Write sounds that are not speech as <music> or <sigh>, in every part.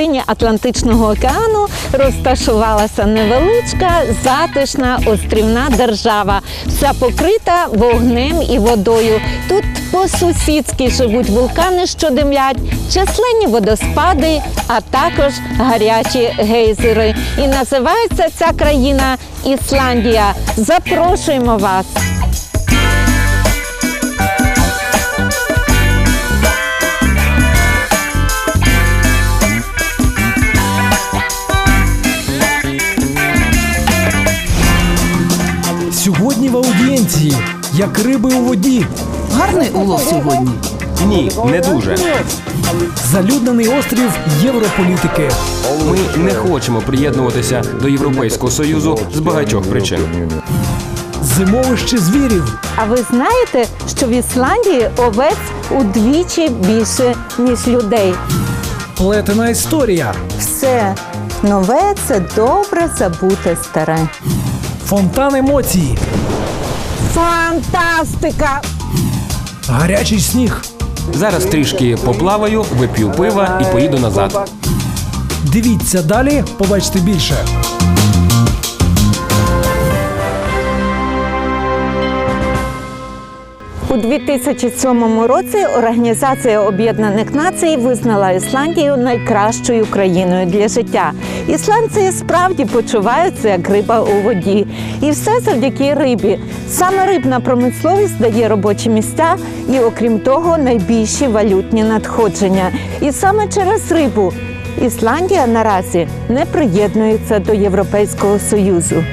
частині Атлантичного океану розташувалася невеличка, затишна острівна держава, вся покрита вогнем і водою. Тут по-сусідськи живуть вулкани, що димлять, численні водоспади, а також гарячі гейзери. І називається ця країна Ісландія. Запрошуємо вас! Як риби у воді, Гарний улов сьогодні. Ні, не дуже. залюднений острів європолітики. Ми не хочемо приєднуватися до Європейського союзу з багатьох причин. Зимовище звірів, А ви знаєте, що в Ісландії овець удвічі більше, ніж людей? плетена історія, Все нове це добре забуте старе. фонтан емоцій, Фантастика! гарячий сніг. Зараз трішки поплаваю, вип'ю пива і поїду назад. Дивіться далі, побачите більше. У 2007 році Організація Об'єднаних Націй визнала Ісландію найкращою країною для життя. Ісландці справді почуваються як риба у воді, і все завдяки рибі. Саме рибна промисловість дає робочі місця і, окрім того, найбільші валютні надходження. І саме через рибу Ісландія наразі не приєднується до Європейського союзу.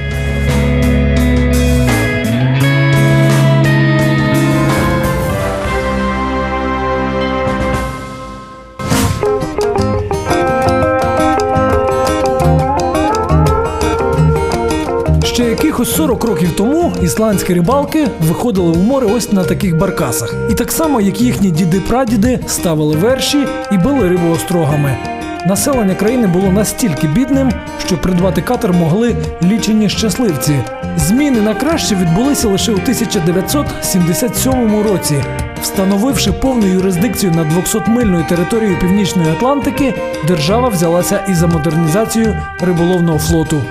40 років тому ісландські рибалки виходили у море ось на таких баркасах. І так само, як їхні діди-прадіди ставили верші і били рибу острогами. Населення країни було настільки бідним, що придбати катер могли лічені щасливці. Зміни на краще відбулися лише у 1977 році. Встановивши повну юрисдикцію над 200-мильною територією Північної Атлантики, держава взялася і за модернізацію риболовного флоту.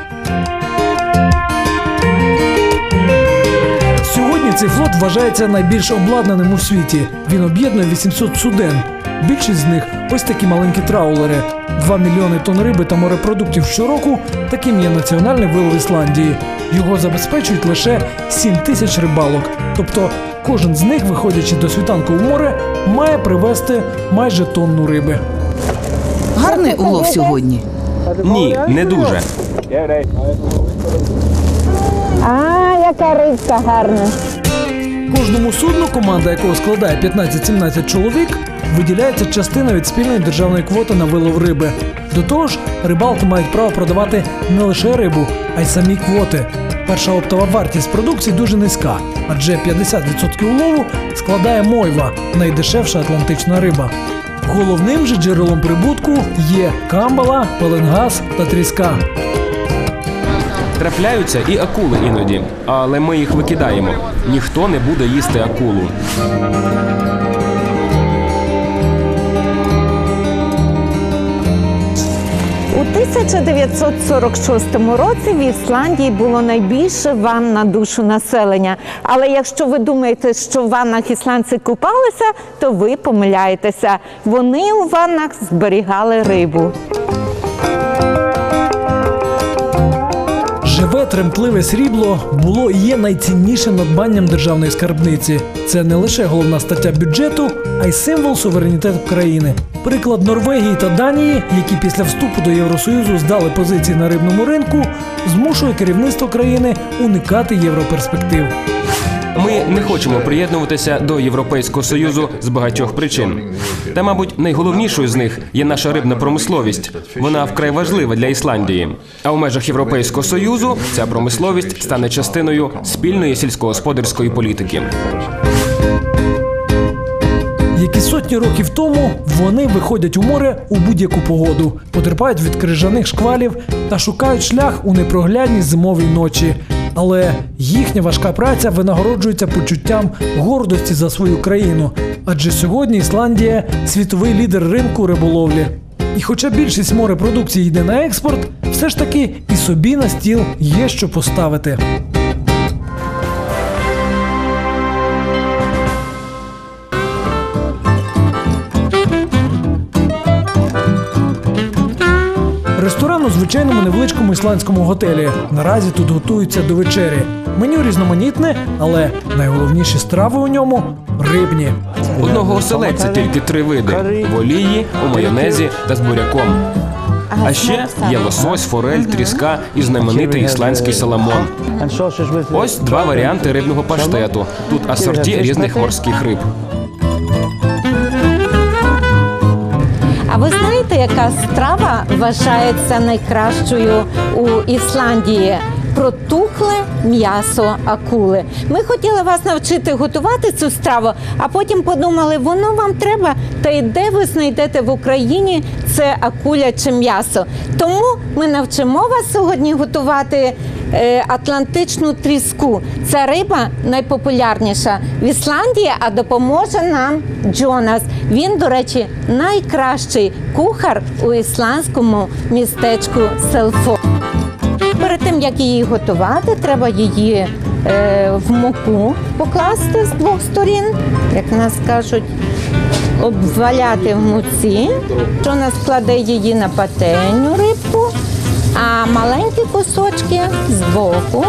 Цей флот вважається найбільш обладнаним у світі. Він об'єднує 800 суден. Більшість з них ось такі маленькі траулери. 2 мільйони тонн риби та морепродуктів щороку. Таким є національний вилов Ісландії. Його забезпечують лише 7 тисяч рибалок. Тобто кожен з них, виходячи до світанку в море, має привезти майже тонну риби. Гарний улов сьогодні. Ні, не дуже. А, яка рибка гарна! Кожному судну, команда якого складає 15-17 чоловік, виділяється частина від спільної державної квоти на вилов риби. До того ж, рибалки мають право продавати не лише рибу, а й самі квоти. Перша оптова вартість продукції дуже низька, адже 50% улову складає мойва, найдешевша атлантична риба. Головним же джерелом прибутку є камбала, пеленгаз та тріска. Трапляються і акули іноді, але ми їх викидаємо. Ніхто не буде їсти акулу. У 1946 році в Ісландії було найбільше ванн на душу населення. Але якщо ви думаєте, що в ваннах ісландці купалися, то ви помиляєтеся. Вони у ваннах зберігали рибу. Тремтливе срібло було і є найціннішим надбанням державної скарбниці. Це не лише головна стаття бюджету, а й символ суверенітету країни. Приклад Норвегії та Данії, які після вступу до Євросоюзу здали позиції на рибному ринку, змушує керівництво країни уникати європерспектив. Ми не хочемо приєднуватися до Європейського союзу з багатьох причин. Та, мабуть, найголовнішою з них є наша рибна промисловість. Вона вкрай важлива для Ісландії. А в межах Європейського союзу ця промисловість стане частиною спільної сільськогосподарської політики. Як і сотні років тому, вони виходять у море у будь-яку погоду, потерпають від крижаних шквалів та шукають шлях у непроглядній зимовій ночі. Але їхня важка праця винагороджується почуттям гордості за свою країну. Адже сьогодні Ісландія світовий лідер ринку риболовлі. І хоча більшість морепродукції йде на експорт, все ж таки і собі на стіл є що поставити. Звичайному невеличкому ісландському готелі. Наразі тут готуються до вечері. Меню різноманітне, але найголовніші страви у ньому рибні. Одного оселедця тільки три види: в олії, у майонезі та з буряком. А ще є лосось, форель, тріска і знаменитий ісландський саламон. Ось два варіанти рибного паштету. Тут асорті різних морських риб. А ви знаєте, яка страва вважається найкращою у Ісландії? Протухле м'ясо акули. Ми хотіли вас навчити готувати цю страву, а потім подумали, воно вам треба. Та й де ви знайдете в Україні це акуляче м'ясо. Тому ми навчимо вас сьогодні готувати атлантичну тріску. Ця риба найпопулярніша в Ісландії, а допоможе нам Джонас. Він, до речі, найкращий кухар у ісландському містечку Селфо. Перед тим як її готувати, треба її е, в муку покласти з двох сторін, як нас кажуть, обваляти в муці. Джонас кладе її на рибку, а маленькі кусочки збоку.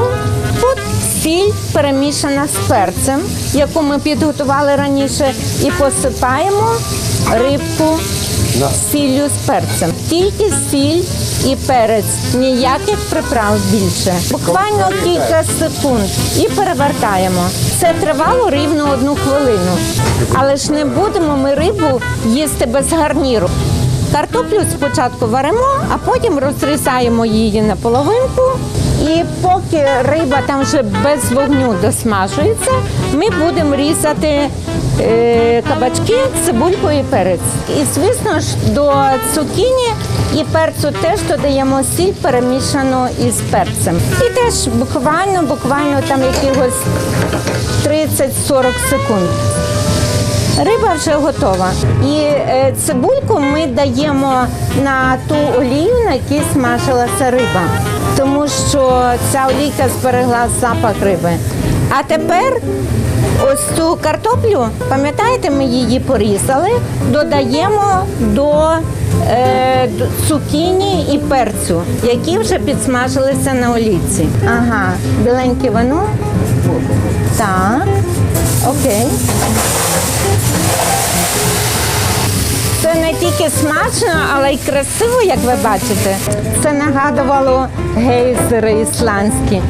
От сіль перемішана з перцем, яку ми підготували раніше, і посипаємо рибку сіллю з перцем. Тільки сіль і перець, ніяких приправ більше. Буквально кілька секунд і перевертаємо. Це тривало рівно одну хвилину. Але ж не будемо ми рибу їсти без гарніру. Картоплю спочатку варимо, а потім розрізаємо її на половинку. І поки риба там вже без вогню досмажується, ми будемо різати е, кабачки, цибульку і перець. І звісно ж до цукіні і перцю теж додаємо сіль перемішану із перцем. І теж буквально, буквально там якихось 30-40 секунд. Риба вже готова. І е, цибульку ми даємо на ту олію, на якій смажилася риба, тому що ця олійка зберегла запах риби. А тепер ось цю картоплю, пам'ятаєте, ми її порізали, додаємо до е, цукіні і перцю, які вже підсмажилися на олійці. Ага, біленьке вино. Так, окей. Це не тільки смачно, але й красиво, як ви бачите. Це нагадувало гейзери ісландські.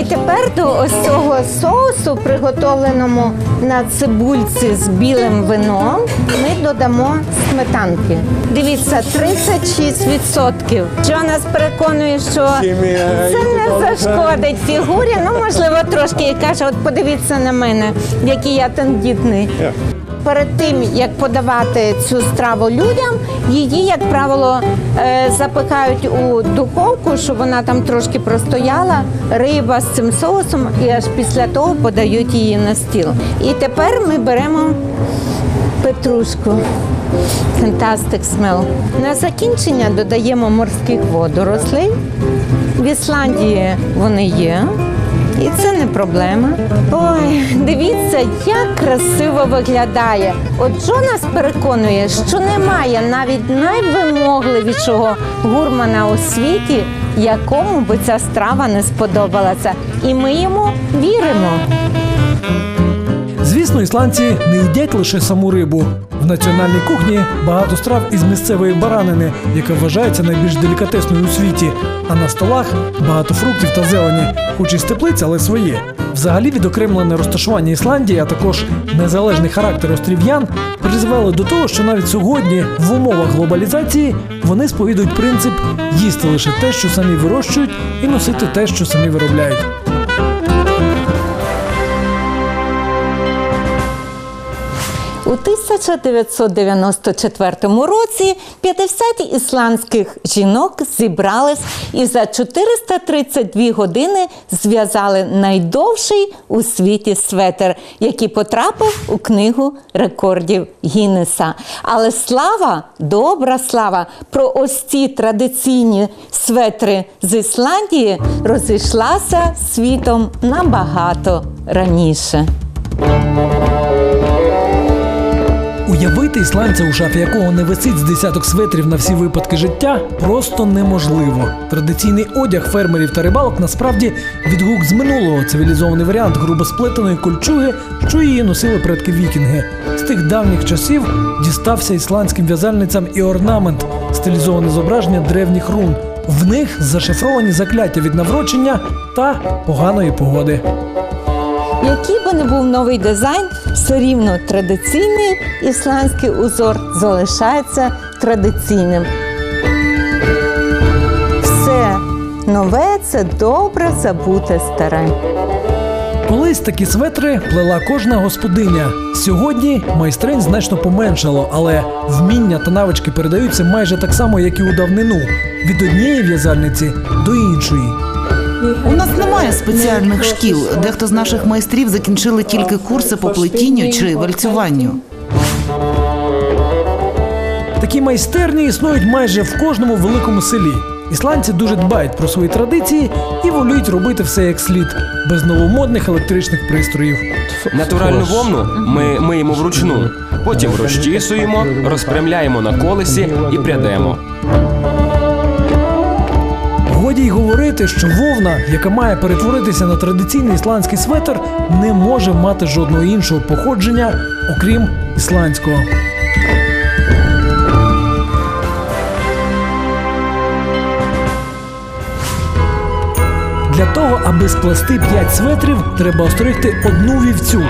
І тепер до ось цього соусу, приготовленому на цибульці з білим вином, ми додамо сметанки. Дивіться, 36%. Джонас переконує, що це не зашкодить фігурі. Ну, можливо, трошки і каже, от подивіться на мене, який я тендітний. Перед тим як подавати цю страву людям, її, як правило, е, запихають у духовку, щоб вона там трошки простояла, риба з цим соусом, і аж після того подають її на стіл. І тепер ми беремо петрушку. Fantastic smell. На закінчення додаємо морських водорослей. В Ісландії вони є. І це не проблема. Ой, дивіться, як красиво виглядає. От Джонас переконує, що немає навіть найвимогливішого гурмана у світі, якому би ця страва не сподобалася. І ми йому віримо. Звісно, ісландці не їдять лише саму рибу. В національній кухні багато страв із місцевої баранини, яка вважається найбільш делікатесною у світі. А на столах багато фруктів та зелені, хоч і з теплиць, але своє. Взагалі відокремлене розташування Ісландії, а також незалежний характер острів'ян призвели до того, що навіть сьогодні, в умовах глобалізації, вони сповідують принцип їсти лише те, що самі вирощують, і носити те, що самі виробляють. У У 1994 році 50 ісландських жінок зібрались і за 432 години зв'язали найдовший у світі светер, який потрапив у книгу рекордів Гіннеса. Але слава, добра слава про ось ці традиційні светри з Ісландії розійшлася світом набагато раніше. Уявити ісландця, у шафі якого не висить з десяток светрів на всі випадки життя, просто неможливо. Традиційний одяг фермерів та рибалок насправді відгук з минулого цивілізований варіант грубо сплетеної кольчуги, що її носили предки вікінги. З тих давніх часів дістався ісландським в'язальницям і орнамент, стилізоване зображення древніх рун. В них зашифровані закляття від наврочення та поганої погоди. Який би не був новий дизайн, все рівно традиційний ісландський узор залишається традиційним. Все нове це добре забуте старе. Колись такі светри плела кожна господиня. Сьогодні майстринь значно поменшало, але вміння та навички передаються майже так само, як і у давнину від однієї в'язальниці до іншої. У нас немає спеціальних шкіл. Дехто з наших майстрів закінчили тільки курси по плетінню чи вальцюванню. Такі майстерні існують майже в кожному великому селі. Ісландці дуже дбають про свої традиції і волюють робити все як слід, без новомодних електричних пристроїв. Натуральну вовну ми миємо вручну, потім розчісуємо, розпрямляємо на колесі і прядемо. Годі й говорити, що вовна, яка має перетворитися на традиційний ісландський светр, не може мати жодного іншого походження, окрім ісландського. Для того, аби сплести 5 светрів, треба остригти одну вівцю.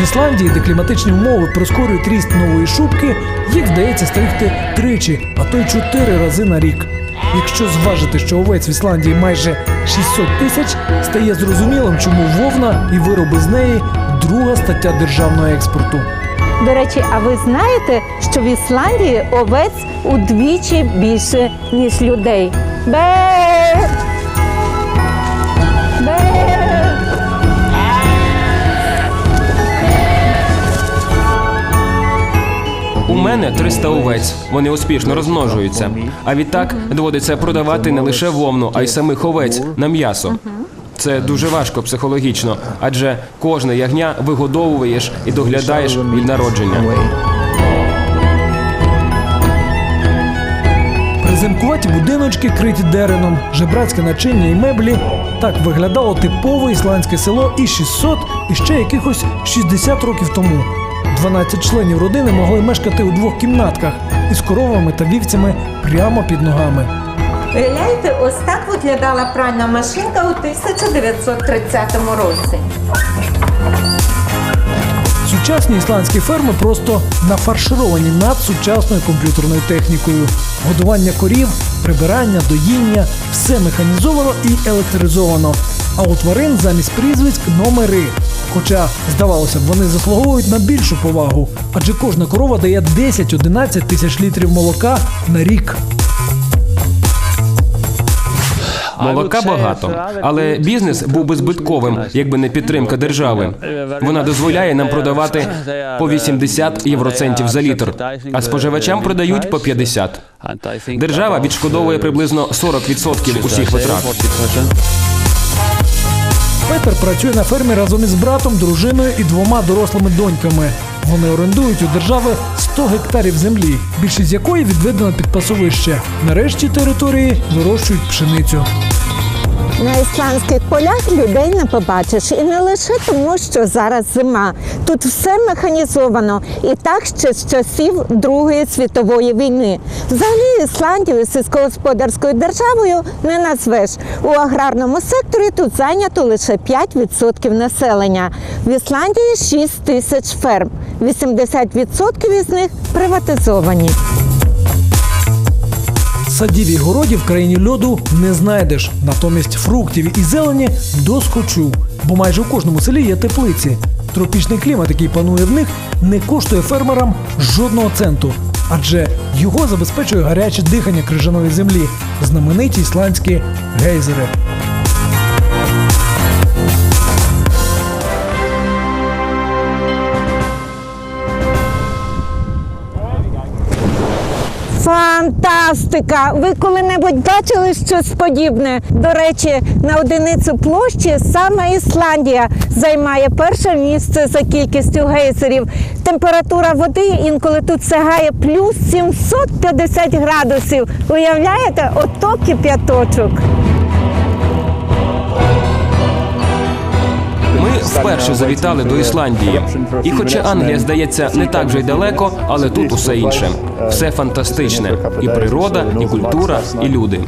В Ісландії, де кліматичні умови прискорюють ріст нової шубки, їх вдається стригти тричі, а то й чотири рази на рік. Якщо зважити, що овець в Ісландії майже 600 тисяч, стає зрозумілим, чому вовна і вироби з неї друга стаття державного експорту. До речі, а ви знаєте, що в Ісландії овець удвічі більше, ніж людей? Бе! Мене 300 овець. Вони успішно розмножуються. А відтак доводиться продавати не лише вовну, а й самих овець на м'ясо. Це дуже важко психологічно, адже кожне ягня вигодовуєш і доглядаєш від народження. Приземкуваті будиночки криті дереном, жебрацьке начиння і меблі. Так виглядало типове ісландське село і 600, і ще якихось 60 років тому. 12 членів родини могли мешкати у двох кімнатках із коровами та вівцями прямо під ногами. Уявляєте, ось так виглядала пральна машинка у 1930 році. Сучасні ісландські ферми просто нафаршировані над сучасною комп'ютерною технікою. Годування корів, прибирання, доїння все механізовано і електризовано. А у тварин замість прізвиськ номери. Хоча, здавалося б, вони заслуговують на більшу повагу, адже кожна корова дає 10-11 тисяч літрів молока на рік. Молока багато, але бізнес був би збитковим, якби не підтримка держави. Вона дозволяє нам продавати по 80 євроцентів за літр, а споживачам продають по 50. Держава відшкодовує приблизно 40% усіх витрат. Петер працює на фермі разом із братом, дружиною і двома дорослими доньками. Вони орендують у держави 100 гектарів землі, більшість якої відведена під пасовище. Нарешті території вирощують пшеницю. На ісландських полях людей не побачиш і не лише тому, що зараз зима. Тут все механізовано і так ще з часів Другої світової війни. Взагалі Ісландію сільськогосподарською державою не назвеш. У аграрному секторі тут зайнято лише 5% населення. В Ісландії 6 тисяч ферм. 80% із них приватизовані. Садів і городів в країні льоду не знайдеш. Натомість фруктів і зелені доскочу, бо майже у кожному селі є теплиці. Тропічний клімат, який панує в них, не коштує фермерам жодного центу, адже його забезпечує гаряче дихання крижаної землі, знамениті ісландські гейзери. Фантастика! Ви коли-небудь бачили щось подібне? До речі, на одиницю площі саме Ісландія займає перше місце за кількістю гейзерів. Температура води інколи тут сягає плюс 750 градусів. Уявляєте, ото кип'яточок. Вперше завітали до Ісландії. І хоча Англія здається не так вже й далеко, але тут усе інше. Все фантастичне: і природа, і культура, і люди.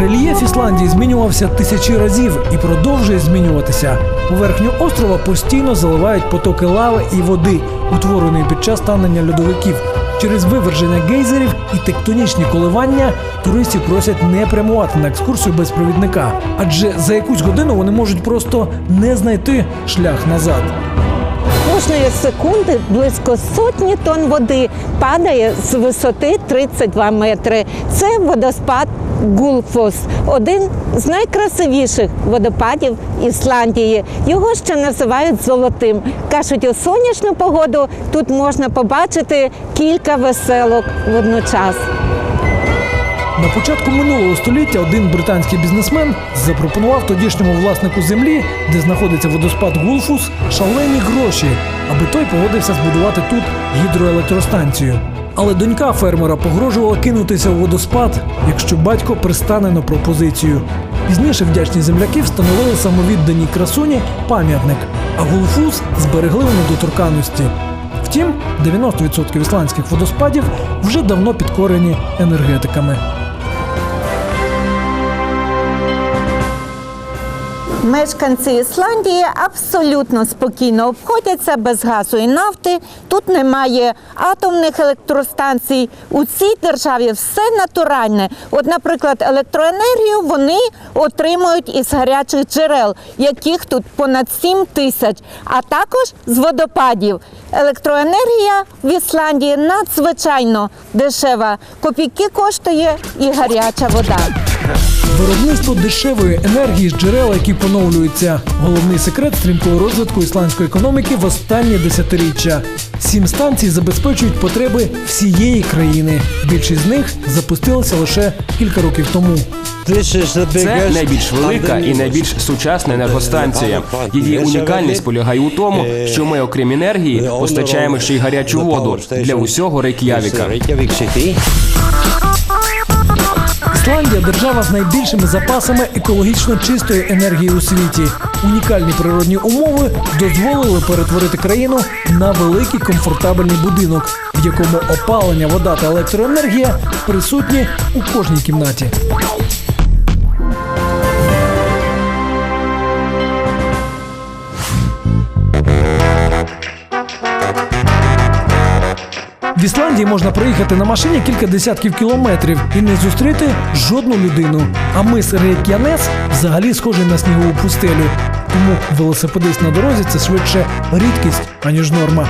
Рельєф Ісландії змінювався тисячі разів і продовжує змінюватися. Поверхню острова постійно заливають потоки лави і води, утвореної під час танення льодовиків. Через виверження гейзерів і тектонічні коливання туристів просять не прямувати на екскурсію без провідника, адже за якусь годину вони можуть просто не знайти шлях назад. Кожної секунди близько сотні тонн води падає з висоти 32 метри. Це водоспад Гулфос, один з найкрасивіших водопадів Ісландії. Його ще називають золотим. Кажуть, у сонячну погоду тут можна побачити кілька веселок водночас. На початку минулого століття один британський бізнесмен запропонував тодішньому власнику землі, де знаходиться водоспад Гулфус, шалені гроші, аби той погодився збудувати тут гідроелектростанцію. Але донька фермера погрожувала кинутися у водоспад, якщо батько пристане на пропозицію. Пізніше вдячні земляки встановили самовідданій красуні пам'ятник, а Гулфус зберегли в недоторканності. Втім, 90% ісландських водоспадів вже давно підкорені енергетиками. Мешканці Ісландії абсолютно спокійно обходяться без газу і нафти. Тут немає атомних електростанцій. У цій державі все натуральне. От, наприклад, електроенергію вони отримують із гарячих джерел, яких тут понад 7 тисяч, а також з водопадів. Електроенергія в Ісландії надзвичайно дешева. Копійки коштує і гаряча вода. Виробництво дешевої енергії з джерел, які поновлюються. Головний секрет стрімкого розвитку ісландської економіки в останнє десятиріччя. Сім станцій забезпечують потреби всієї країни. Більшість з них запустилися лише кілька років тому. Це найбільш велика і найбільш сучасна енергостанція. Її унікальність полягає у тому, що ми, окрім енергії, постачаємо ще й гарячу воду для усього Рейк'явіка. Ісландія держава з найбільшими запасами екологічно чистої енергії у світі. Унікальні природні умови дозволили перетворити країну на великий комфортабельний будинок, в якому опалення, вода та електроенергія присутні у кожній кімнаті. В Ісландії можна проїхати на машині кілька десятків кілометрів і не зустріти жодну людину. А мис Рейк'янес взагалі схожий на снігову пустелю. Тому велосипедист на дорозі це швидше рідкість, аніж норма.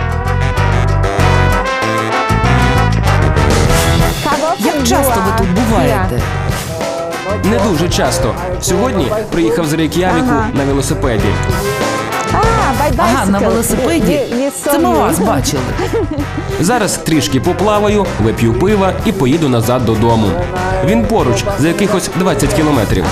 Як часто ви тут буваєте? Не дуже часто. Сьогодні приїхав з Рейк'явіку Ага. на велосипеді. Ага, на велосипеді. Це ми вас бачили. <laughs> Зараз трішки поплаваю, вип'ю пива і поїду назад додому. Він поруч за якихось 20 кілометрів.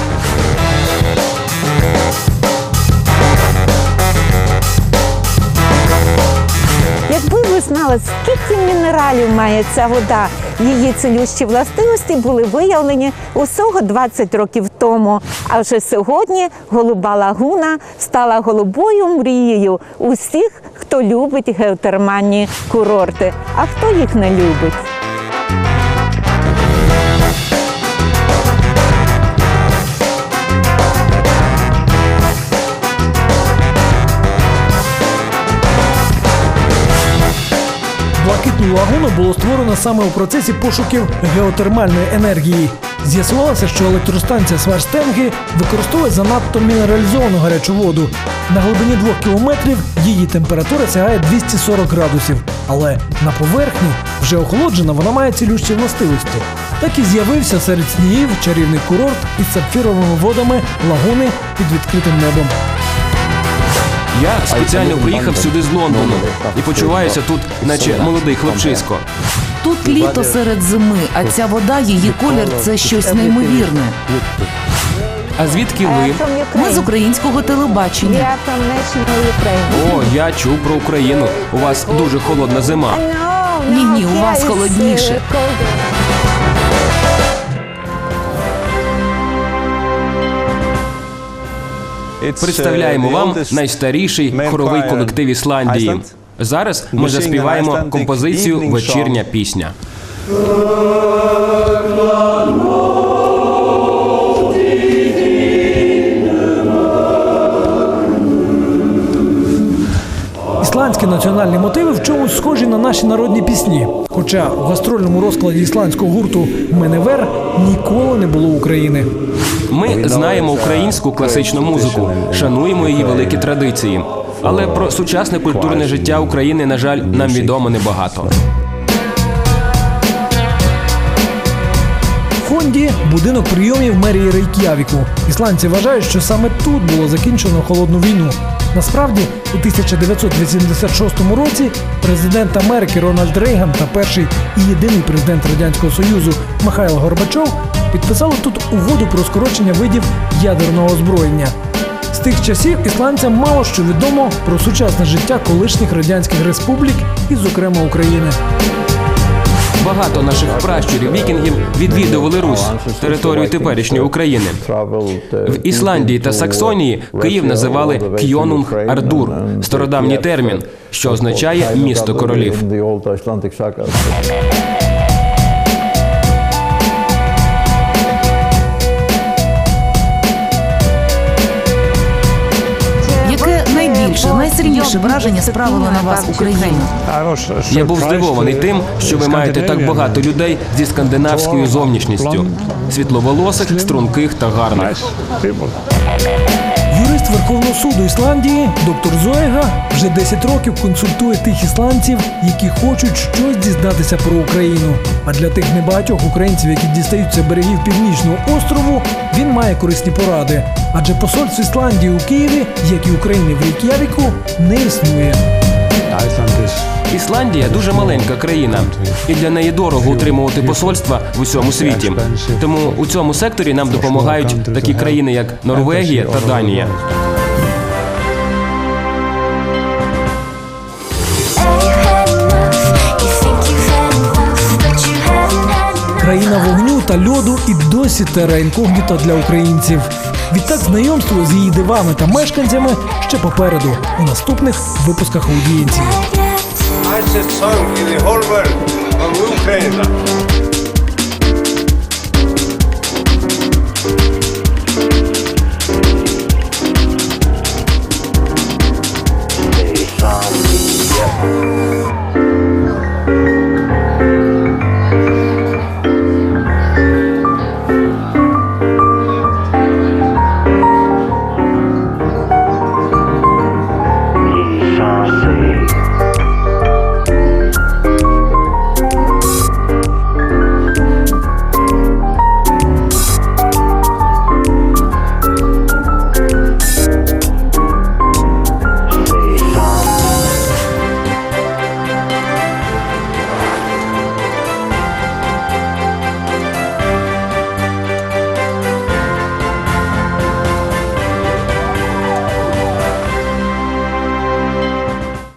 Якби ви знали, скільки мінералів має ця вода, її цілющі властивості були виявлені усього 20 років тому. А вже сьогодні голуба лагуна стала голубою мрією усіх, хто любить геотермальні курорти. А хто їх не любить? Блакитну лагуну було створено саме у процесі пошуків геотермальної енергії. З'ясувалося, що електростанція Сварстенги використовує занадто мінералізовану гарячу воду. На глибині двох кілометрів її температура сягає 240 градусів. Але на поверхні, вже охолоджена, вона має цілющі властивості. Так і з'явився серед снігів чарівний курорт із сапфіровими водами лагуни під відкритим небом. Я спеціально приїхав сюди з Лондону і почуваюся тут, наче молодий хлопчисько. Тут літо серед зими, а ця вода, її колір це щось неймовірне. А звідки ви? Ми з українського телебачення. О, я чув про Україну. У вас дуже холодна зима. Ні, ні, у вас холодніше. Представляємо вам найстаріший хоровий колектив Ісландії. Зараз ми заспіваємо композицію Вечірня пісня. Ісландські національні мотиви в чомусь схожі на наші народні пісні. Хоча в гастрольному розкладі ісландського гурту Меневер ніколи не було України. Ми знаємо українську класичну музику, шануємо її великі традиції. Але про сучасне культурне життя України, на жаль, нам відомо небагато. Фонді будинок прийомів мерії Рейк'явіку. Ісландці вважають, що саме тут було закінчено холодну війну. Насправді, у 1986 році президент Америки Рональд Рейган та перший і єдиний президент радянського союзу Михайло Горбачов підписали тут угоду про скорочення видів ядерного озброєння. З тих часів ісландцям мало що відомо про сучасне життя колишніх радянських республік і, зокрема, України. Багато наших пращурів вікінгів відвідували Русь, територію теперішньої України. В Ісландії та Саксонії Київ називали Кьонунг Ардур, стародавній термін, що означає місто королів. Найсильніше враження справила на вас Україна? Я був здивований тим, що ви маєте так багато людей зі скандинавською зовнішністю, світловолосих, струнких та гарних. Верховного суду Ісландії, доктор Зоега, вже 10 років консультує тих ісландців, які хочуть щось дізнатися про Україну. А для тих небагатьох українців, які дістаються берегів північного острову, він має корисні поради. Адже посольств Ісландії у Києві, як і України в Рейк'явіку, не існує. Ісландія дуже маленька країна, і для неї дорого утримувати посольства в усьому світі. Тому у цьому секторі нам допомагають такі країни, як Норвегія та Данія. Країна вогню та льоду і досі тера інкогніта для українців. Відтак знайомство з її дивами та мешканцями ще попереду у наступних випусках аудієнції. nicest